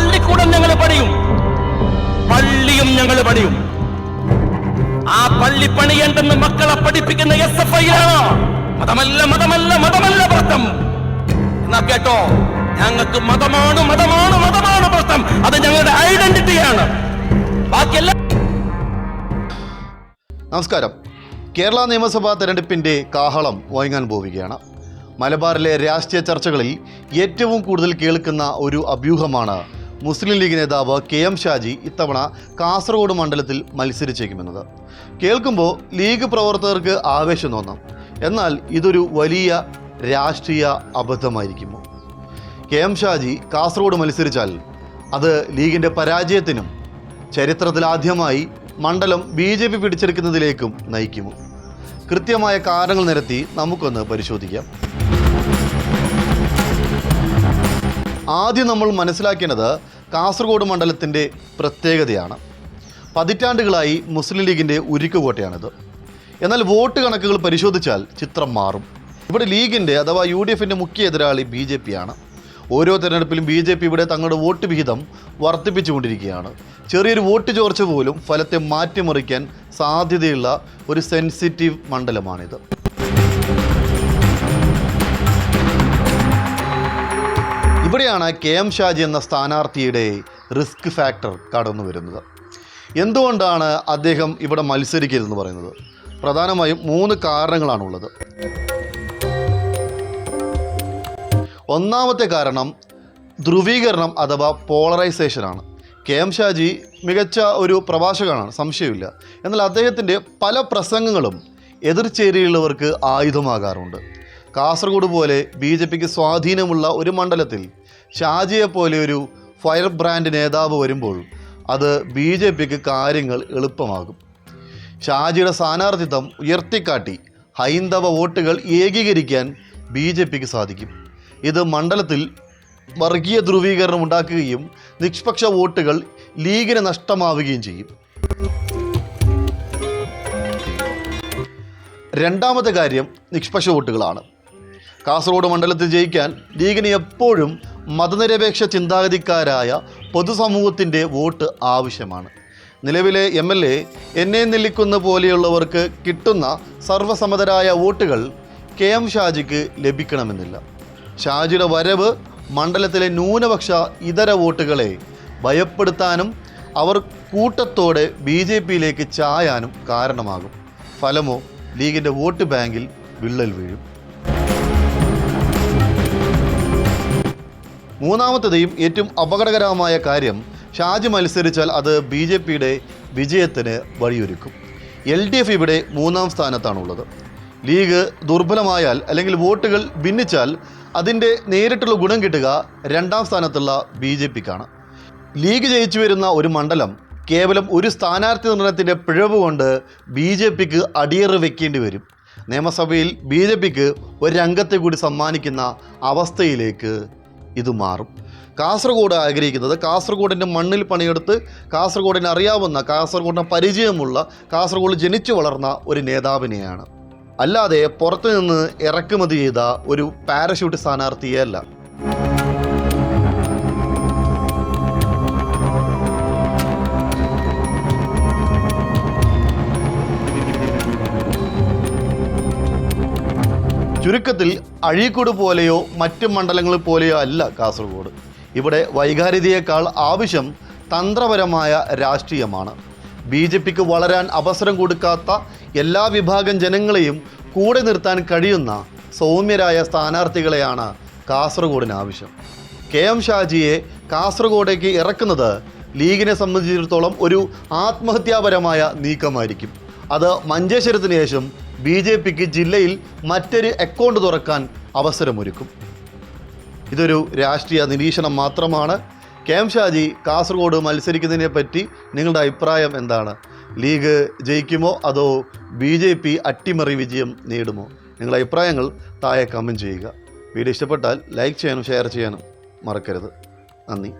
പള്ളിക്കൂടം ഞങ്ങൾ പണിയും. പള്ളിയും ഞങ്ങൾ പണിയും. ആ പള്ളി പണിയേണ്ടെന്ന് മക്കളെ പഠിപ്പിക്കുന്ന എസ് എഫ് ഐ മതമല്ല മതമല്ല മതമല്ല പ്രശ്നം. എന്നാ കേട്ടോ? ഞങ്ങൾക്ക് മതമാണ് മതമാണ് മതമാണ് പ്രശ്നം. അത് ഞങ്ങളുടെ ഐഡന്റിറ്റിയാണ് ബാക്കിയെല്ലാം നമസ്കാരം. കേരള നിയമസഭാ തെരഞ്ഞെടുപ്പിന്റെ കാഹളം വഴങ്ങാൻ പോവുകയാണ്. മലബാറിലെ രാഷ്ട്രീയ ചർച്ചകളിൽ ഏറ്റവും കൂടുതൽ കേൾക്കുന്ന ഒരു അഭ്യൂഹമാണ് മുസ്ലിം ലീഗ് നേതാവ് കെ എം ഷാജി ഇത്തവണ കാസർഗോഡ് മണ്ഡലത്തിൽ മത്സരിച്ചേക്കുമെന്നത്. കേൾക്കുമ്പോൾ ലീഗ് പ്രവർത്തകർക്ക് ആവേശം തോന്നാം. എന്നാൽ ഇതൊരു വലിയ രാഷ്ട്രീയ അബദ്ധമായിരിക്കുമോ? കെ എം ഷാജി കാസർഗോഡ് മത്സരിച്ചാൽ അത് ലീഗിന്റെ പരാജയത്തിനും ചരിത്രത്തിലാദ്യമായി മണ്ഡലം ബി ജെ പി പിടിച്ചെടുക്കുന്നതിലേക്കും നയിക്കുമോ? കൃത്യമായ കാരണങ്ങൾ നിരത്തി നമുക്കൊന്ന് പരിശോധിക്കാം. ആദ്യം നമ്മൾ മനസ്സിലാക്കേണ്ടത് കാസർഗോഡ് മണ്ഡലത്തിന്റെ പ്രത്യേകതയാണ്. പതിറ്റാണ്ടുകളായി മുസ്ലിം ലീഗിന്റെ ഉരുക്കുകോട്ടയാണിത്. എന്നാൽ വോട്ട് കണക്കുകൾ പരിശോധിച്ചാൽ ചിത്രം മാറും. ഇവിടെ ലീഗിന്റെ അഥവാ യു ഡി എഫിന്റെ മുഖ്യ എതിരാളി ബി ജെ പി ആണ് ഓരോ തെരഞ്ഞെടുപ്പിലും ബി ജെ പി ഇവിടെ തങ്ങളുടെ വോട്ട് വിഹിതം വർദ്ധിപ്പിച്ചുകൊണ്ടിരിക്കുകയാണ്. ചെറിയൊരു വോട്ട് ചോർച്ച പോലും ഫലത്തെ മാറ്റിമറിക്കാൻ സാധ്യതയുള്ള ഒരു സെൻസിറ്റീവ് മണ്ഡലമാണിത്. ഇവിടെയാണ് കെ എം ഷാജി എന്ന സ്ഥാനാർത്ഥിയുടെ റിസ്ക് ഫാക്ടർ കടന്നു വരുന്നത്. എന്തുകൊണ്ടാണ് അദ്ദേഹം ഇവിടെ മത്സരിക്കരുതെന്ന് പറയുന്നത്? പ്രധാനമായും മൂന്ന് കാരണങ്ങളാണുള്ളത്. ഒന്നാമത്തെ കാരണം ധ്രുവീകരണം അഥവാ പോളറൈസേഷനാണ് കെ എം ഷാജി മികച്ച ഒരു പ്രഭാഷകനാണ് സംശയമില്ല. എന്നാൽ അദ്ദേഹത്തിന്റെ പല പ്രസംഗങ്ങളും എതിർചേരിയുള്ളവർക്ക് ആയുധമാകാറുണ്ട്. കാസർഗോഡ് പോലെ ബി ജെ പിക്ക് സ്വാധീനമുള്ള ഒരു മണ്ഡലത്തിൽ ഷാജിയെ പോലെ ഒരു ഫയർ ബ്രാൻഡ് നേതാവ് വരുമ്പോൾ അത് ബി ജെ പിക്ക് കാര്യങ്ങൾ എളുപ്പമാകും. ഷാജിയുടെ സ്ഥാനാർത്ഥിത്വം ഉയർത്തിക്കാട്ടി ഹൈന്ദവ വോട്ടുകൾ ഏകീകരിക്കാൻ ബി ജെ പിക്ക് സാധിക്കും. ഇത് മണ്ഡലത്തിൽ വർഗീയ ധ്രുവീകരണം ഉണ്ടാക്കുകയും നിഷ്പക്ഷ വോട്ടുകൾ ലീഗിന് നഷ്ടമാവുകയും ചെയ്യും. രണ്ടാമത്തെ കാര്യം നിഷ്പക്ഷ വോട്ടുകളാണ്. കാസർഗോഡ് മണ്ഡലത്തിൽ ജയിക്കാൻ ലീഗിന് എപ്പോഴും മതനിരപേക്ഷ ചിന്താഗതിക്കാരായ പൊതുസമൂഹത്തിന്റെ വോട്ട് ആവശ്യമാണ്. നിലവിലെ എം എൽ എ എന്നെ നെല്ലിക്കുന്ന പോലെയുള്ളവർക്ക് കിട്ടുന്ന സർവസമ്മതരായ വോട്ടുകൾ കെ എം ഷാജിക്ക് ലഭിക്കണമെന്നില്ല. ഷാജിയുടെ വരവ് മണ്ഡലത്തിലെ ന്യൂനപക്ഷ ഇതര വോട്ടുകളെ ഭയപ്പെടുത്താനും അവർ കൂട്ടത്തോടെ ബി ജെ പിയിലേക്ക് ചായാനും കാരണമാകും. ഫലമോ ലീഗിന്റെ വോട്ട് ബാങ്കിൽ വിള്ളൽ വീഴും. മൂന്നാമത്തതെയും ഏറ്റവും അപകടകരമായ കാര്യം ഷാജി മത്സരിച്ചാൽ അത് ബി ജെ പിയുടെ വിജയത്തിന് വഴിയൊരുക്കും. എൽ ഡി എഫ് ഇവിടെ മൂന്നാം സ്ഥാനത്താണുള്ളത്. ലീഗ് ദുർബലമായാൽ അല്ലെങ്കിൽ വോട്ടുകൾ ഭിന്നിച്ചാൽ അതിന്റെ നേരിട്ടുള്ള ഗുണം കിട്ടുക രണ്ടാം സ്ഥാനത്തുള്ള ബി ജെ പിക്കാണ്. ലീഗ് ജയിച്ചു വരുന്ന ഒരു മണ്ഡലം കേവലം ഒരു സ്ഥാനാർത്ഥി നിർണയത്തിന്റെ പിഴവ് കൊണ്ട് ബി ജെ പിക്ക് അടിയറ് വെക്കേണ്ടി വരും. നിയമസഭയിൽ ബി ജെ പിക്ക് ഒരു രംഗത്തെ കൂടി സമ്മാനിക്കുന്ന അവസ്ഥയിലേക്ക് ഇത് മാറും. കാസർഗോഡ് ആഗ്രഹിക്കുന്നത് കാസർഗോഡിന്റെ മണ്ണിൽ പണിയെടുത്ത് കാസർഗോഡിനെ അറിയാവുന്ന കാസർഗോഡിന് പരിചയമുള്ള കാസർഗോഡ് ജനിച്ചു വളർന്ന ഒരു നേതാവിനെയാണ്. അല്ലാതെ പുറത്തുനിന്ന് ഇറക്കുമതി ചെയ്ത ഒരു പാരഷൂട്ട് സ്ഥാനാർത്ഥിയെ ചുരുക്കത്തിൽ അഴീക്കോട് പോലെയോ മറ്റ് മണ്ഡലങ്ങൾ പോലെയോ അല്ല കാസർഗോഡ്. ഇവിടെ വൈകാരികതയേക്കാൾ ആവശ്യം തന്ത്രപരമായ രാഷ്ട്രീയമാണ്. ബി ജെ പിക്ക് വളരാൻ അവസരം കൊടുക്കാത്ത എല്ലാ വിഭാഗം ജനങ്ങളെയും കൂടെ നിർത്താൻ കഴിയുന്ന സൗമ്യരായ സ്ഥാനാർത്ഥികളെയാണ് കാസർഗോഡിന് ആവശ്യം. കെ എം ഷാജിയെ കാസർഗോഡേക്ക് ഇറക്കുന്നത് ലീഗിനെ സംബന്ധിച്ചിടത്തോളം ഒരു ആത്മഹത്യാപരമായ നീക്കമായിരിക്കും. അത് മഞ്ചേശ്വരത്തിന് ശേഷം ബി ജെ പിക്ക് ജില്ലയിൽ മറ്റൊരു അക്കൗണ്ട് തുറക്കാൻ അവസരമൊരുക്കും. ഇതൊരു രാഷ്ട്രീയ നിരീക്ഷണം മാത്രമാണ്. കെ എം ഷാജി കാസർഗോഡ് മത്സരിക്കുന്നതിനെ പറ്റി നിങ്ങളുടെ അഭിപ്രായം എന്താണ്? ലീഗ് ജയിക്കുമോ അതോ ബി ജെ പി അട്ടിമറി വിജയം നേടുമോ? നിങ്ങളുടെ അഭിപ്രായങ്ങൾ താഴെ കമന്റ് ചെയ്യുക. വീഡിയോ ഇഷ്ടപ്പെട്ടാൽ ലൈക്ക് ചെയ്യാനും ഷെയർ ചെയ്യാനും മറക്കരുത്. നന്ദി.